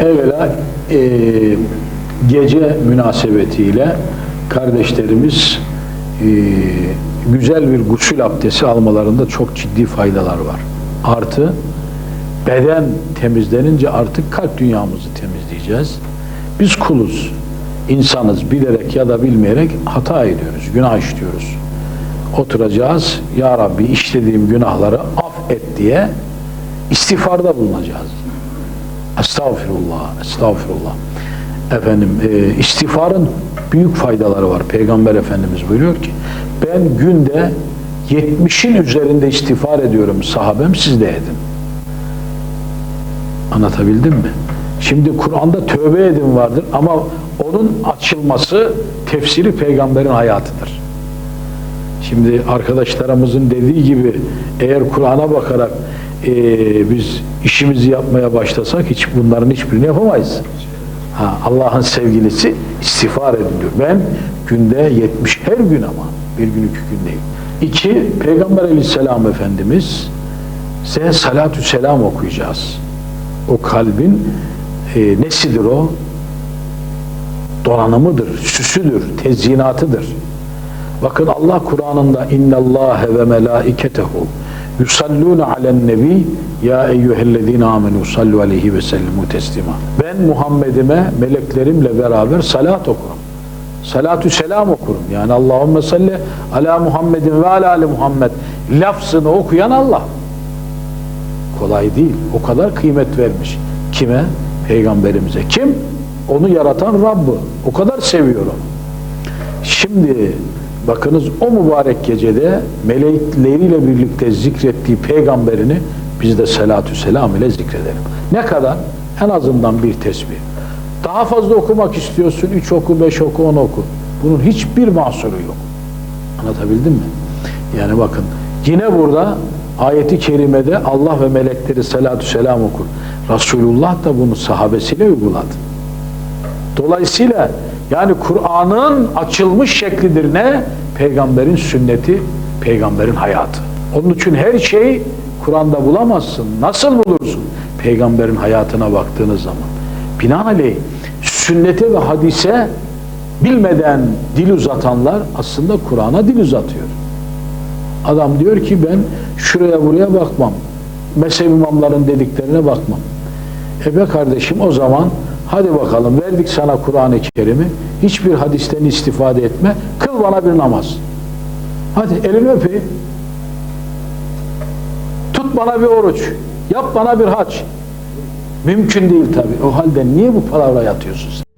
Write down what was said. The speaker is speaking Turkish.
evvela e, gece münasebetiyle kardeşlerimiz e, güzel bir gusül abdesti almalarında çok ciddi faydalar var. Artı beden temizlenince artık kalp dünyamızı temizleyeceğiz. Biz kuluz, insanız bilerek ya da bilmeyerek hata ediyoruz, günah işliyoruz. Oturacağız, Ya Rabbi işlediğim günahları affet diye istiğfarda bulunacağız. Estağfirullah, estağfirullah. Efendim, e, istiğfarın büyük faydaları var. Peygamber Efendimiz buyuruyor ki, ben günde 70'in üzerinde istiğfar ediyorum sahabem, siz de edin. Anlatabildim mi? Şimdi Kur'an'da tövbe edin vardır ama onun açılması tefsiri peygamberin hayatıdır. Şimdi arkadaşlarımızın dediği gibi eğer Kur'an'a bakarak eee, biz işimizi yapmaya başlasak hiç bunların hiçbirini yapamayız. Allah'ın sevgilisi istiğfar edin diyor. Ben günde 70 her gün ama bir gün iki gün değil. İki, Peygamber aleyhisselam Efendimiz size salatü selam okuyacağız. O kalbin e, nesidir o? Donanımıdır, süsüdür, tezyinatıdır. Bakın Allah Kur'an'ında innallâhe ve melâiketehu yusallûne alen nebi ya eyyühellezîne amenû sallu aleyhi ve sellemû teslima. Ben Muhammed'ime meleklerimle beraber salat okurum. Salatü selam okurum. Yani Allahümme salli ala Muhammedin ve ala ali Muhammed lafzını okuyan Allah. Kolay değil. O kadar kıymet vermiş. Kime? Peygamberimize. Kim? Onu yaratan Rabb'ı. O kadar seviyor onu. Şimdi bakınız o mübarek gecede melekleriyle birlikte zikrettiği peygamberini biz de salatü selam ile zikredelim. Ne kadar? En azından bir tesbih. Daha fazla okumak istiyorsun. Üç oku, beş oku, on oku. Bunun hiçbir mahsuru yok. Anlatabildim mi? Yani bakın yine burada ayeti kerimede Allah ve melekleri salatü selam okur. Resulullah da bunu sahabesiyle uyguladı. Dolayısıyla yani Kur'an'ın açılmış şeklidir ne? Peygamberin sünneti, peygamberin hayatı. Onun için her şeyi Kur'an'da bulamazsın. Nasıl bulursun? Peygamberin hayatına baktığınız zaman. Binaenaleyh sünnete ve hadise bilmeden dil uzatanlar aslında Kur'an'a dil uzatıyor. Adam diyor ki ben şuraya buraya bakmam. Mezhep imamların dediklerine bakmam. E be kardeşim o zaman hadi bakalım verdik sana Kur'an-ı Kerim'i. Hiçbir hadisten istifade etme. Kıl bana bir namaz. Hadi elini öpeyim. Tut bana bir oruç. Yap bana bir hac. Mümkün değil tabi. O halde niye bu palavra yatıyorsun sen?